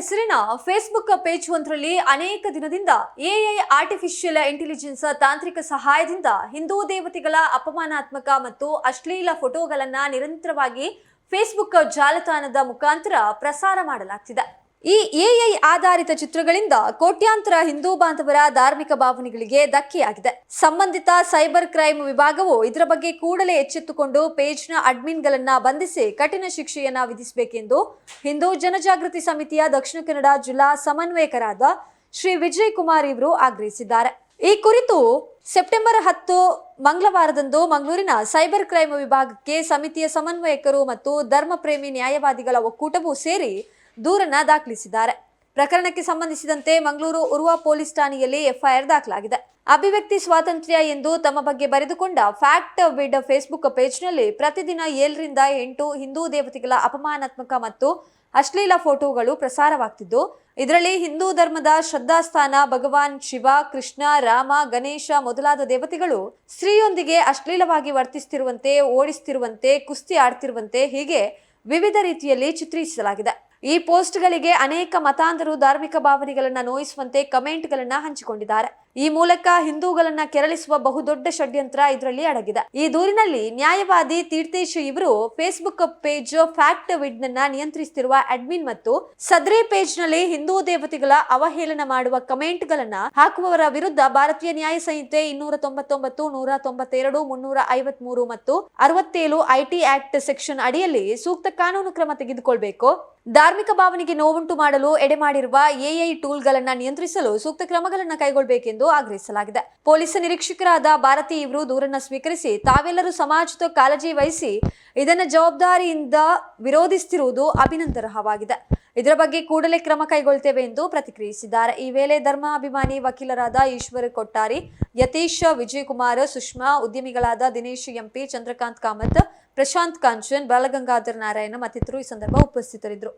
ಹೆಸರಿನ Facebook page ಒಂದರಲ್ಲಿ ಅನೇಕ ದಿನದಿಂದ ಎಐ ಆರ್ಟಿಫಿಷಿಯಲ್ ಇಂಟೆಲಿಜೆನ್ಸ್ ತಾಂತ್ರಿಕ ಸಹಾಯದಿಂದ ಹಿಂದೂ ದೇವತೆಗಳ ಅಪಮಾನಾತ್ಮಕ ಮತ್ತು ಅಶ್ಲೀಲ ಫೋಟೋಗಳನ್ನ ನಿರಂತರವಾಗಿ ಫೇಸ್ಬುಕ್ ಜಾಲತಾಣದ ಮುಖಾಂತರ ಪ್ರಸಾರ ಮಾಡಲಾಗ್ತಿದೆ. ಈ ಎಐ ಆಧಾರಿತ ಚಿತ್ರಗಳಿಂದ ಕೋಟ್ಯಾಂತರ ಹಿಂದೂ ಬಾಂಧವರ ಧಾರ್ಮಿಕ ಭಾವನೆಗಳಿಗೆ ಧಕ್ಕೆಯಾಗಿದೆ. ಸಂಬಂಧಿತ ಸೈಬರ್ ಕ್ರೈಮ್ ವಿಭಾಗವು ಇದರ ಬಗ್ಗೆ ಕೂಡಲೇ ಎಚ್ಚೆತ್ತುಕೊಂಡು ಪೇಜ್ನ ಅಡ್ಮಿನ್ಗಳನ್ನ ಬಂಧಿಸಿ ಕಠಿಣ ಶಿಕ್ಷೆಯನ್ನ ವಿಧಿಸಬೇಕೆಂದು ಹಿಂದೂ ಜನಜಾಗೃತಿ ಸಮಿತಿಯ ದಕ್ಷಿಣ ಕನ್ನಡ ಜಿಲ್ಲಾ ಸಮನ್ವಯಕರಾದ ಶ್ರೀ ವಿಜಯ್ ಕುಮಾರ್ ಇವರು ಆಗ್ರಹಿಸಿದ್ದಾರೆ. ಈ ಕುರಿತು ಸೆಪ್ಟೆಂಬರ್ ಹತ್ತು ಮಂಗಳವಾರದಂದು ಮಂಗಳೂರಿನ ಸೈಬರ್ ಕ್ರೈಮ್ ವಿಭಾಗಕ್ಕೆ ಸಮಿತಿಯ ಸಮನ್ವಯಕರು ಮತ್ತು ಧರ್ಮಪ್ರೇಮಿ ನ್ಯಾಯವಾದಿಗಳ ಒಕ್ಕೂಟವೂ ಸೇರಿ ದೂರನ್ನ ದಾಖಲಿಸಿದ್ದಾರೆ. ಪ್ರಕರಣಕ್ಕೆ ಸಂಬಂಧಿಸಿದಂತೆ ಮಂಗಳೂರು ಉರ್ವ ಪೊಲೀಸ್ ಠಾಣೆಯಲ್ಲಿ ಎಫ್ಐಆರ್ ದಾಖಲಾಗಿದೆ. ಅಭಿವ್ಯಕ್ತಿ ಸ್ವಾತಂತ್ರ್ಯ ಎಂದು ತಮ್ಮ ಬಗ್ಗೆ ಬರೆದುಕೊಂಡ ಫ್ಯಾಕ್ಟ್ ವಿಡ್ ಫೇಸ್ಬುಕ್ ಪೇಜ್ನಲ್ಲಿ ಪ್ರತಿದಿನ ಏಳರಿಂದ ಎಂಟು ಹಿಂದೂ ದೇವತೆಗಳ ಅಪಮಾನಾತ್ಮಕ ಮತ್ತು ಅಶ್ಲೀಲ ಫೋಟೋಗಳು ಪ್ರಸಾರವಾಗ್ತಿದ್ದು, ಇದರಲ್ಲಿ ಹಿಂದೂ ಧರ್ಮದ ಶ್ರದ್ಧಾಸ್ಥಾನ ಭಗವಾನ್ ಶಿವ, ಕೃಷ್ಣ, ರಾಮ, ಗಣೇಶ ಮೊದಲಾದ ದೇವತೆಗಳು ಸ್ತ್ರೀಯೊಂದಿಗೆ ಅಶ್ಲೀಲವಾಗಿ ವರ್ತಿಸ್ತಿರುವಂತೆ, ಓಡಿಸ್ತಿರುವಂತೆ, ಕುಸ್ತಿ ಆಡ್ತಿರುವಂತೆ ಹೀಗೆ ವಿವಿಧ ರೀತಿಯಲ್ಲಿ ಚಿತ್ರಿಸಲಾಗಿದೆ ಈ ಪೋಸ್ಟ್ಗಳಿಗೆ ಅನೇಕ ಮತಾಂಧರು ಧಾರ್ಮಿಕ ಭಾವನೆಗಳನ್ನು ನೋಯಿಸುವಂತೆ ಕಮೆಂಟ್ಗಳನ್ನು ಹಂಚಿಕೊಂಡಿದ್ದಾರೆ. ಈ ಮೂಲಕ ಹಿಂದೂಗಳನ್ನ ಕೆರಳಿಸುವ ಬಹುದೊಡ್ಡ ಷಡ್ಯಂತ್ರ ಇದರಲ್ಲಿ ಅಡಗಿದೆ. ಈ ದೂರಿನಲ್ಲಿ ನ್ಯಾಯವಾದಿ ತೀರ್ಥೇಶ್ ಇವರು ಫೇಸ್ಬುಕ್ ಪೇಜ್ ಫ್ಯಾಕ್ಟ್ ವಿಡ್ ನಿಯಂತ್ರಿಸುತ್ತಿರುವ ಅಡ್ಮಿನ್ ಮತ್ತು ಸದ್ರಿ ಪೇಜ್ನಲ್ಲಿ ಹಿಂದೂ ದೇವತೆಗಳ ಅವಹೇಳನ ಮಾಡುವ ಕಮೆಂಟ್ ಗಳನ್ನ ಹಾಕುವವರ ವಿರುದ್ಧ ಭಾರತೀಯ ನ್ಯಾಯ ಸಂಹಿತೆ ಇನ್ನೂರ ತೊಂಬತ್ತೊಂಬತ್ತು, ನೂರ ತೊಂಬತ್ತೆರಡು, ಮುನ್ನೂರ ಐವತ್ ಮೂರು ಮತ್ತು ಅರವತ್ತೇಳು ಐಟಿ ಆಕ್ಟ್ ಸೆಕ್ಷನ್ ಅಡಿಯಲ್ಲಿ ಸೂಕ್ತ ಕಾನೂನು ಕ್ರಮ ತೆಗೆದುಕೊಳ್ಬೇಕು. ಧಾರ್ಮಿಕ ಭಾವನೆಗೆ ನೋವುಂಟು ಮಾಡಲು ಎಡೆ ಮಾಡಿರುವ ಎಐ ಟೂಲ್ಗಳನ್ನ ನಿಯಂತ್ರಿಸಲು ಸೂಕ್ತ ಕ್ರಮಗಳನ್ನು ಕೈಗೊಳ್ಳಬೇಕೆಂದು ಆಗ್ರಹಿಸಲಾಗಿದೆ. ಪೊಲೀಸ್ ನಿರೀಕ್ಷಕರಾದ ಭಾರತಿ ಇವರು ದೂರನ್ನ ಸ್ವೀಕರಿಸಿ ತಾವೆಲ್ಲರೂ ಸಮಾಜದ ಕಾಳಜಿ ವಹಿಸಿ ಇದನ್ನ ಜವಾಬ್ದಾರಿಯಿಂದ ವಿರೋಧಿಸುತ್ತಿರುವುದು ಅಭಿನಂದನವಾಗಿದೆ ಇದರ ಬಗ್ಗೆ ಕೂಡಲೇ ಕ್ರಮ ಕೈಗೊಳ್ತೇವೆ ಎಂದು ಪ್ರತಿಕ್ರಿಯಿಸಿದ್ದಾರೆ. ಈ ವೇಳೆ ಧರ್ಮಾಭಿಮಾನಿ ವಕೀಲರಾದ ಈಶ್ವರ ಕೊಟ್ಟಾರಿ, ಯತೀಶ್ ವಿಜಯಕುಮಾರ್, ಸುಷ್ಮಾ ಉದ್ಯಮಿಗಳಾದ ದಿನೇಶ್ ಎಂಪಿ, ಚಂದ್ರಕಾಂತ್ ಕಾಮತ್, ಪ್ರಶಾಂತ್ ಕಾಂಚನ್, ಬಾಲಗಂಗಾಧರ್ ನಾರಾಯಣ ಮತ್ತಿತರರು ಈ ಸಂದರ್ಭ ಉಪಸ್ಥಿತರಿದ್ದರು.